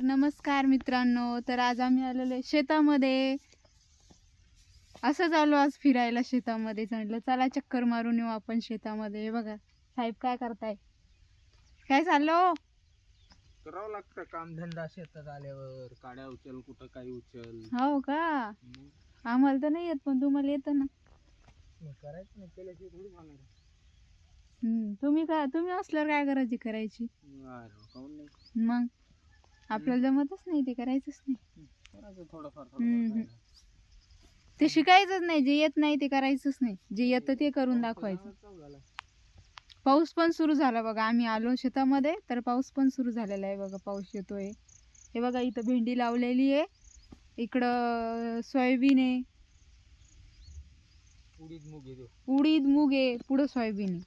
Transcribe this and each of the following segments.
नमस्कार मित्रांनो. तर आज आम्ही आलेलो आहे शेतामध्ये. असंच आलो आज फिरायला शेतामध्ये. म्हटलं चला चक्कर मारून येऊ आपण शेतामध्ये. हे बघा साहेब काय करताय? काय चाललो? करावं लागतं कामधंदा शेतात आल्यावर. काड्या उचल कुठं काही उचल. हो का? आम्हाला तर नाही येत पण तुम्हाला येतं ना. करायचं नाही केल्याशिवाय थोडी होणार हम्म, तुम्ही काय तुम्ही असल्यावर काय करायची? करायची नाही. मग? आपल्याला जमतच नाही ते करायचंच नाही. थोडंफार ते शिकायचंच नाही जे येत नाही ते करायचंच नाही. जे येतं ते करून दाखवायचं. पाऊस पण सुरू झाला बघा आम्ही आलो शेतामध्ये तर पाऊस पण सुरू झालेला आहे बघा पाऊस येतोय. हे बघा इथं भेंडी लावलेली आहे. इकडं सोयाबीन आहे. उडीद मूग घेतो उडीद मूग आहे पुढं सोयाबीन आहे.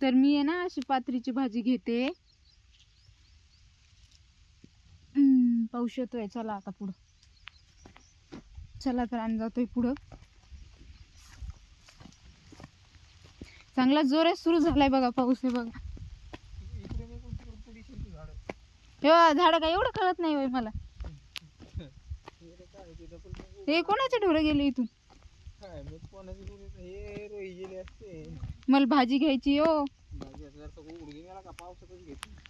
तर मी आहे ना अशी पात्रीची भाजी घेते हम्म, पाऊस येतोय चला आता पुढं. चला तर आम्ही जातोय पुढं. चांगला जोरात सुरू झालाय बघा पाऊस आहे बघा. तेव्हा झाडं काय एवढं कळत नाही होय मला. हे कोणाचे ढोरं गेले इथून? हे मला भाजी घ्यायची हो.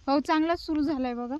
पाऊस चांगलाच सुरू झालाय बघा.